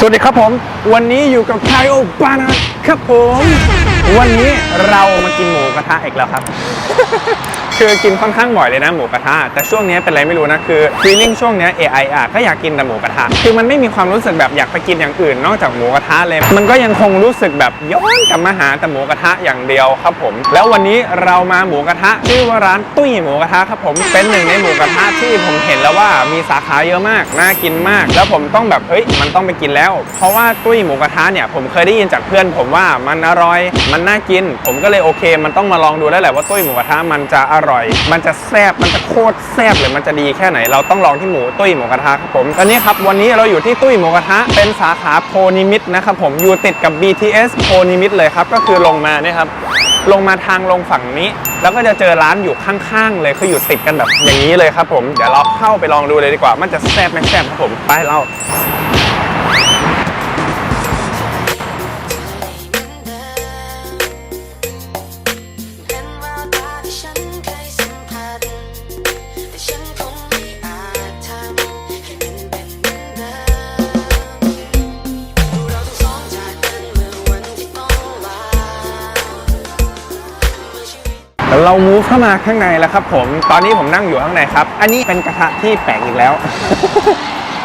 สวัสดีครับผม วันนี้อยู่กับไคโอบานะครับผม วันนี้เรามากินหมูกระทะอีกแล้วครับ คือกินค่อนข้างบ่อยเลยนะหมูกระทะแต่ช่วงนี้เป็นอะไรไม่รู้นะคือฟีลลิ่งช่วงนี้ AI อะก็อยากกินแต่หมูกระทะคือมันไม่มีความรู้สึกแบบอยากไปกินอย่างอื่น นอกจากหมูกระทะเลยมันก็ยังคงรู้สึกแบบย้อนกลับมาหาแต่หมูกระทะอย่างเดียวครับผม แล้ววันนี้เรามาหมูกระทะชื่อว่าร้านตุ้ยหมูกระทะครับผมเป็นหนึ่งในหมูกระทะที่ผมเห็นแล้วว่ามีสาขาเยอะมากน่ากินมาก แล้วผมต้องแบบเฮ้ยมันต้องไปกินแล้ว เพราะว่าตุ้ยหมูกระทะเนี่ยผมเคยได้ยินจากเพื่อน ผมว่ามันอร่อย มันน่ากิน ผมก็เลยโอเค มันต้องมาลองดูแล้วแหละว่าตุ้ยหมูกระทะมันจะอร่อยมันจะแซ่บมันจะโคตรแซ่บเลยมันจะดีแค่ไหนเราต้องลองที่หมูตุ้ยหมูกระทะครับผมตอนนี้ครับวันนี้เราอยู่ที่ตุ้ยหมูกระทะเป็นสาขาโพนิมิตนะครับผมอยู่ติดกับ BTS โพนิมิตเลยครับก็คือลงมาเนี่ยครับลงมาทางลงฝั่งนี้ แล้วก็จะเจอร้านอยู่ข้างๆ เลยคืออยู่ติดกันแบบอย่างนี้เลยครับผมเดี๋ยวเราเข้าไปลองดูเลยดีกว่า มันจะแซ่บไหมแซ่บครับผมไปเรา เรามูฟเข้ามาข้างในแล้วครับ ผมตอนนี้ผมนั่งอยู่ข้างในครับ อันนี้เป็นกระทะที่แปลกอีกแล้ว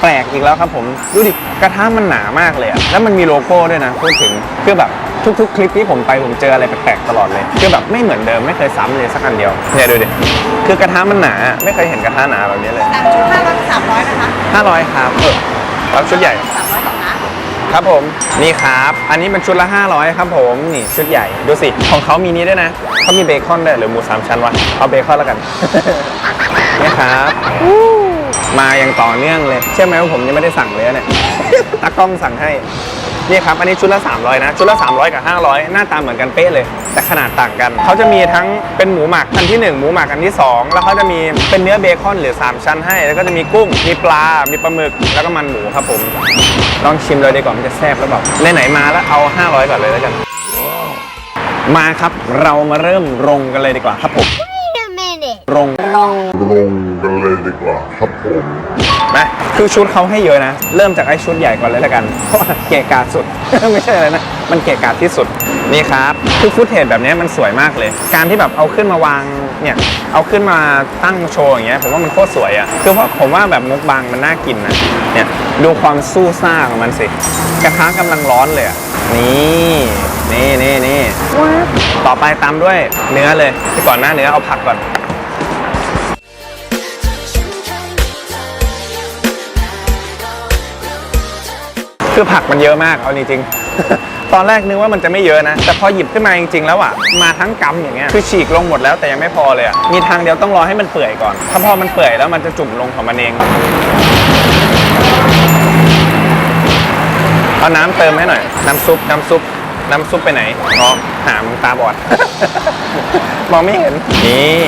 แปลกอีกแล้วครับผมดูดิกระทะมันหนามากเลยอะแล้วมันมีโลโก้ด้วยนะพูดถึงคือแบบทุกๆ คลิปที่ผมไปผมเจออะไรแปลกๆตลอดเลยคือแบบไม่เหมือนเดิมไม่เคยซ้ำเลยสักอันเดียวเนี่ยดูดิคือกระทะมันหนา ไม่เคยเห็นกระทะหนาแบบนี้เลยสามชุดห้าร้อยสามร้อยนะคะ500ครับเออรับชุดใหญ่ ครับผมนี่ครับ อันนี้เป็นชุดละ 500 ครับผมนี่ชุดใหญ่ดูสิ ของเขามีนี้ด้วยนะเขามีเบคอนด้วยหรือหมูสามชั้นวะเอาเบคอนแล้วกัน นี่ครับมาอย่างต่อเนื่องเลยเชื่อไหมว่าผมยังไม่ได้สั่งเลยเนี่ยตากล้องสั่งให้นี่ครับ อันนี้ชุดละ 300 นะ ชุดละ 300 กับ 500 หน้าตาเหมือนกันเป๊ะเลย แต่ขนาดต่างกัน เขาจะมีทั้งเป็นหมูหมักอันที่ 1 หมูหมักอันที่ 2 แล้วเขาจะมีเป็นเนื้อเบคอนหรือ 3 ชั้นให้ แล้วก็จะมีกุ้ง มีปลา มีปลาหมึก แล้วก็มันหมูครับผม ลองชิมเลยดีกว่ามันจะแซ่บแล้วแบบไหนๆมาแล้วเอา 500ก่อนเลยแล้วกัน มาครับเรามาเริ่มรงกันเลยดีกว่าครับผม Wait a minute รงลงกันเลยดีกว่าครับผม นะคือชุดเขาให้เยอะนะ เริ่มจากไอ้ชุดใหญ่ก่อนเลยแล้วกัน เพราะว่าเกะกาสุด ไม่ใช่อะไรนะ มันเกะกาที่สุด นี่ครับ คือฟุตเทจแบบนี้มันสวยมากเลย การที่แบบเอาขึ้นมาวาง เนี่ย เอาขึ้นมาตั้งโชว์อย่างเงี้ย ผมว่ามันโคตรสวยอะ่ะ คือเพราะผมว่าแบบมุกบางมันน่ากินนะ เนี่ย ดูความสู้ซ่าของมันสิ กระทะกำลังร้อนเลยอะนี่นี่นี่นี่ต่อไปตามด้วยเนื้อเลยที่ก่อนหน้าเนื้อเอาผักก่อน คือผักมันเยอะมากเอาจริงๆ ตอนแรกนึกว่ามันจะไม่เยอะนะ แต่พอหยิบขึ้นมาจริงๆแล้วอะ มาทั้งกำอย่างเงี้ย คือฉีกลงหมดแล้วแต่ยังไม่พอเลยอะ มีทางเดียวต้องรอให้มันเปื่อยก่อน ถ้าพอมันเปื่อยแล้วมันจะจุ่มลงของมันเอง เอาน้ำเติมให้หน่อย น้ำซุป น้ำซุป น้ำซุปไปไหนอ๋อหามตาบอด มองไม่เห็น นี่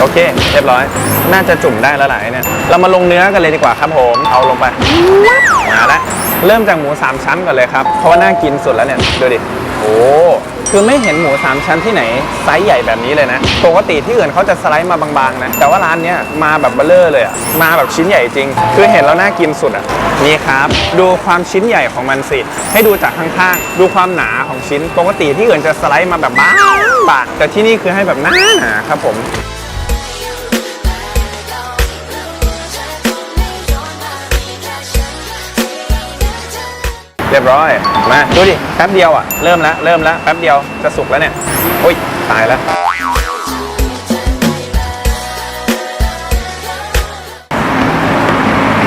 โอเค เรียบร้อย น่าจะจุ่มได้แล้วหลายเนี่ย เรามาลงเนื้อกันเลยดีกว่าครับผม เอาลงไป มาล้วเริ่มจากหมู3ชั้นก่อนเลยครับ เพราะว่าน่ากินสุดแล้วเนี่ย ดูดิ โอ้ คือไม่เห็นหมู3ชั้นที่ไหนไซส์ใหญ่แบบนี้เลยนะ ปกติที่อื่นเขาจะสไลด์มาบางๆนะ แต่ว่าร้านเนี้ยมาแบบเบลเลอร์เลยอะมาแบบชิ้นใหญ่จริง คือเห็นแล้วน่ากินสุดอะนี่ครับ ดูความชิ้นใหญ่ของมันสิ ให้ดูจากข้างๆ ดูความหนาของชิ้น ปกติที่อื่นจะสไลด์มาแบบบางบางแต่ที่นี่คือให้แบบหนาหนาๆครับผม เรียบร้อย มาดูดิ แป๊บเดียวอะ เริ่มแล้ว เริ่มแล้ว แป๊บเดียว จะสุกแล้วเนี่ย โอ้ย ตายแล้ว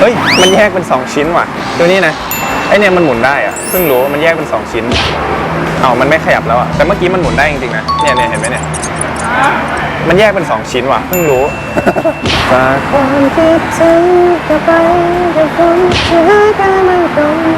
เฮ้ย มันแยกเป็น 2 ชิ้นว่ะ ดูนี่นะ ไอเนี่ยมันหมุนได้อะเพิ่งรู้มันแยกเป็น 2 ชิ้น เอามันไม่ขยับแล้วอะแต่เมื่อกี้มันหมุนได้จริงๆนะ เนี่ยเนี่ยเห็นไหมเนี่ย มันแยกเป็น 2 ชิ้นว่ะ เพิ่งรู้ฝากความคิดถึงกับไปกับคนเชื่อกันมันตรง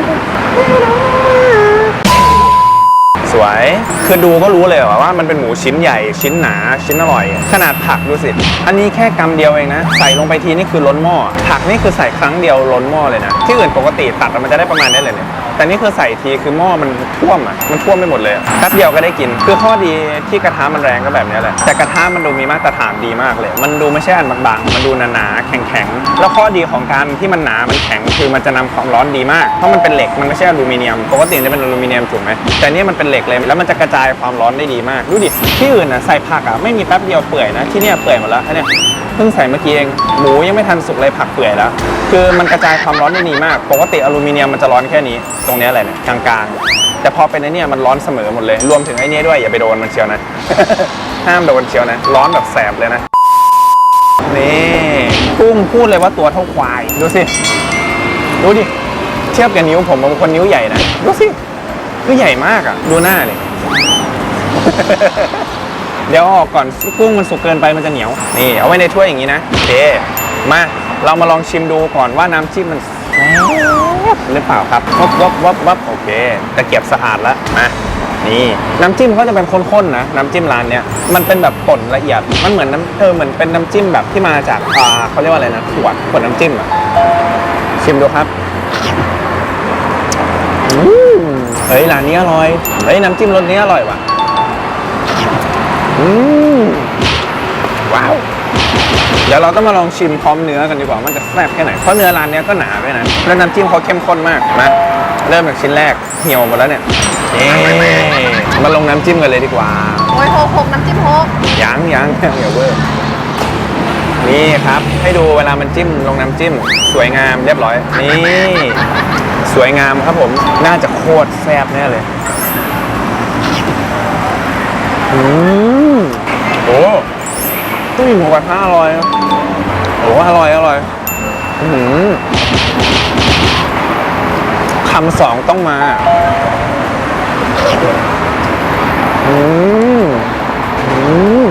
สวย คือดูก็รู้เลยว่ามันเป็นหมูชิ้นใหญ่ชิ้นหนาชิ้นอร่อย ขนาดผักดูสิ อันนี้แค่กำเดียวเองนะ ใส่ลงไปทีนี่คือล้นหม้อ ผักนี่คือใส่ครั้งเดียวล้นหม้อเลยนะ ที่อื่นปกติตัดแล้วมันจะได้ประมาณนี้เลยเนี่ย แต่นี่คือใส่ทีคือหม้อมันท่วมอะมันท่วมไปหมดเลยแป๊บเดียวก็ได้กิน คือข้อดีที่กระทะมันแรงก็แบบนี้แหละแต่กระทะมันดูมีมาตรฐานดีมากเลย มันดูไม่ใช่อันบางๆมันดูหนาๆแข็งๆแล้วข้อดีของการที่มันหนามันแข็งคือมันจะนำความร้อนดีมากเพราะมันเป็นเหล็กมันไม่ใช่อลูมิเนียมปกติจะเป็นอลูมิเนียมถูกไหมแต่นี่มันเป็นเหล็กเลยแล้วมันจะกระจายความร้อนได้ดีมากดูดิที่อื่นอะใส่ผักอะไม่มีแป๊บเดียวเปื่อยนะที่นี่เปื่อยหมดแล้วอันเนี้ย เพิ่งใส่เมื่อกี้เองหมูยังไม่ทันสุกเลยผักเปื่อยแล้ว คือมันกระจายความร้อนได้ดีมากปกติอลูมิเนียมมันจะร้อนแค่นี้ ตรงนี้ยแหละเนี่ยกลางๆ แต่พอเป็นไอ้เนี่ยมันร้อนเสมอหมดเลย รวมถึงไอ้เนี้ยด้วยอย่าไปโดนมันเชียวนะ ห้ามโดนเชียวนะ ร้อนแบบแสบเลยนะ นี่กุ้งพูดเลยว่าตัวเท่าควาย ดูสิ ดูดิ เทียบกับนิ้วผมผมเป็นคนนิ้วใหญ่นะ ดูสิ คือใหญ่มากอะ ดูหน้าดิ เดี๋ยวออกก่อนกุ้งมันสุกเกินไปมันจะเหนียว นี่เอาไว้ในถ้วยอย่างนี้นะโอเคมาเรามาลองชิมดูก่อนว่าน้ำจิ้มมันแซ่บหรือเปล่าครับวับวับวับวับโอเคตะเกียบสะอาดแล้วมานี่น้ำจิ้มเขาจะเป็นข้นๆนะน้ำจิ้มร้านเนี้ยมันเป็นแบบป่นละเอียดมันเหมือนน้ำเออเหมือนเป็นน้ำจิ้มแบบที่มาจากอ่าเขาเรียกว่าอะไรนะขวดขวดน้ำจิ้มอะชิมดูครับอืมเฮ้ยร้านนี้อร่อยเฮ้ยน้ำจิ้มรสนี้อร่อยว่ะ อืมว้าว เดี๋ยวเราต้องมาลองชิมพร้อมเนื้อกันดีกว่ามันจะแซ่บแค่ไหน เพราะเนื้อร้านเนี้ยก็หนาด้วยนะแล้วน้ำจิ้มเขาเข้มข้นมากมาเริ่มจากชิ้นแรกเหี่ยวหมดแล้วเนี่ยนี่มาลงน้ำจิ้มกันเลยดีกว่า โอ้ยโฮกโฮกน้ำจิ้มโฮกยังยังอย่าเวอร์นี่ครับ ให้ดูเวลามันจิ้มลงน้ำจิ้ม สวยงามเรียบร้อย นี่ สวยงามครับผมน่าจะโคตรแซ่บแน่เลยอืม โอ้ตุ้ยหมูกระทะอร่อยนะโอ้อร่อยอร่อยอืมคำสองต้องมา อืมอืม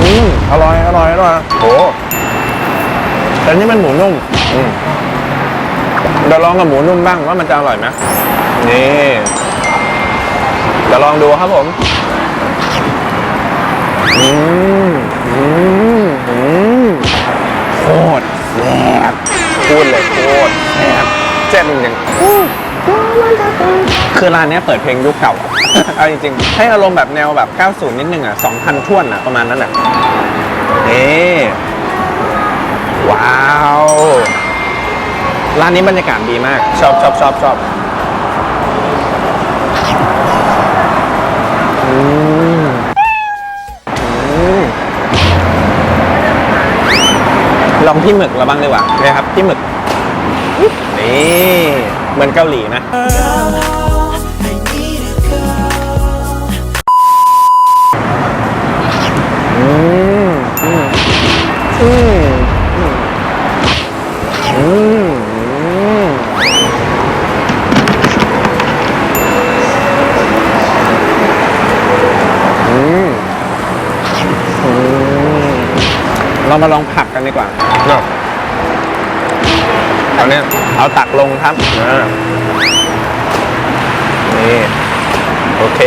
อืมอร่อยอร่อยอร่อยโอ้แต่นี่มันหมูนุ่มอืมเดี๋ยวลองกับหมูนุ่มบ้างว่ามันจะอร่อยไหมนี่เดี๋ยวลองดูครับผมอืมอืมอืม โคตรแซ่บพูดเลยโคตรแซ่บแซ่บจริงๆคือร้านเนี้ยเปิดเพลงยุคเก่าเอาจริงๆ ให้อารมณ์แบบแนวแบบ 90 นิดนึงอะ 2,000ท่วนอะ ประมาณนั้นอะนี่ว้าว ร้านนี้บรรยากาศดีมาก ชอบชอบชอบชอบ ลองพี่หมึกเราบ้างดีกว่าเลยครับพี่หมึกนี่เหมือนเกาหลีนะอืมอืมอืมอืมอืมอืมอืมเรามาลองผักกันดีกว่า เนาะเอาเนี่ยเอาตักลงครับอ่านี่โอเค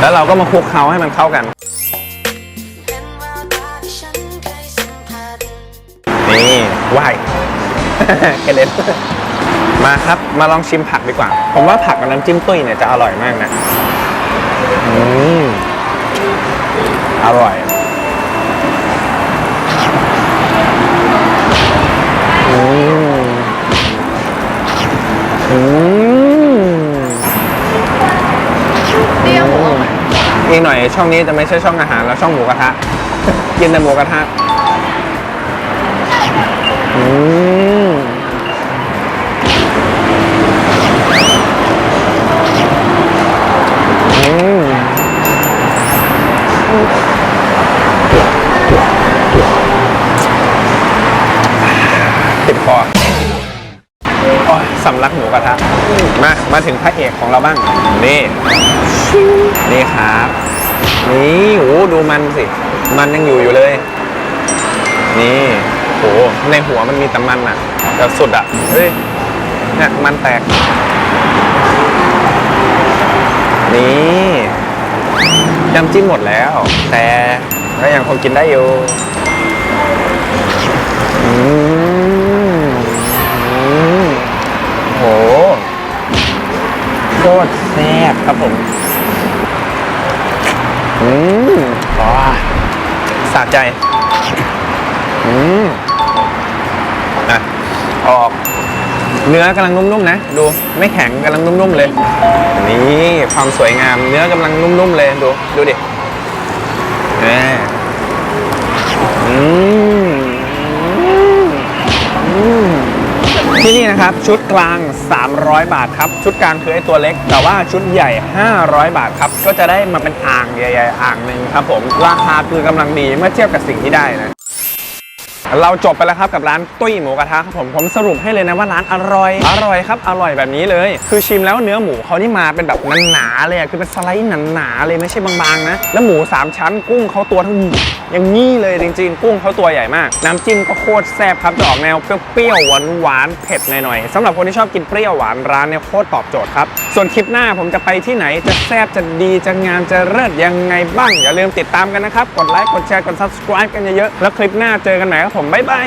แล้วเราก็มาคลุกเคล้าให้มันเข้ากันเป็นแววตาที่ฉันเคยสัมผัสนี่ว่ายกระเด็นมาครับ มาลองชิมผักดีกว่า ผมว่าผักกับน้ำจิ้มตุ้ยเนี่ยจะอร่อยมากนะ อืม อร่อย น่อย ช่องนี้จะไม่ใช่ช่องอาหารแล้วช่องหมูกระทะ กินแต่หมูกระทะอืมอืมติดคอโอ้ยสำลักหมูกระทะ มา มาถึงพระเอกของเราบ้าง นี่ นี่ครับ นี่โอ้ดูมันสิ มันยังอยู่อยู่เลย นี่โอ้ในหัวมันมีแต่มันอะแต่สุดอะ เฮ้ยเนี่ยมันแตก นี่ยำจิ้มหมดแล้ว แต่ก็ยังคงกินได้อยู่โหโคตรแซ่บครับผม อืมอ๋อสะใจ อืมอะออก เนื้อกำลังนุ่มๆนะ ดูไม่แข็งกำลังนุ่มๆเลย นี่ความสวยงาม เนื้อกำลังนุ่มๆเลยดู ดูดิอ่าอืม ที่นี่นะครับชุดกลาง 300 บาทครับ ชุดกลางคือไอ้ตัวเล็ก แต่ว่าชุดใหญ่ 500 บาทครับ ก็จะได้มาเป็นอ่างใหญ่ๆอ่างหนึ่งครับผม ราคาคือกำลังดีเมื่อเทียบกับสิ่งที่ได้นะ เราจบไปแล้วครับกับร้านตุ้ยหมูกระทะครับผมผมสรุปให้เลยนะว่าร้านอร่อย อร่อยครับอร่อยแบบนี้เลย คือชิมแล้วเนื้อหมูเขานี่มาเป็นแบบหนาๆเลยอะคือเป็นสไลด์หนาๆเลยไม่ใช่บางๆนะแล้วหมูสามชั้นกุ้งเขาตัวเทั้งอย่างนี้เลยจริงๆ กุ้งเขาตัวใหญ่มาก น้ำจิ้มก็โคตรแซ่บครับจะออกแนวเปรี้ยวๆหวานๆเผ็ดหน่อยๆสำหรับคนที่ชอบกินเปรี้ยวหวานร้านเนี่ยโคตรตอบโจทย์ครับส่วนคลิปหน้าผมจะไปที่ไหนจะแซ่บจะดีจะงามจะเลิศยังไงบ้างอย่าลืมติดตามกันนะครับกดไลค์กดแชร์กด subscribe กันเยอะๆแล้วคลิปหน้าเจอกันใหม่ครับผมบ๊ายบาย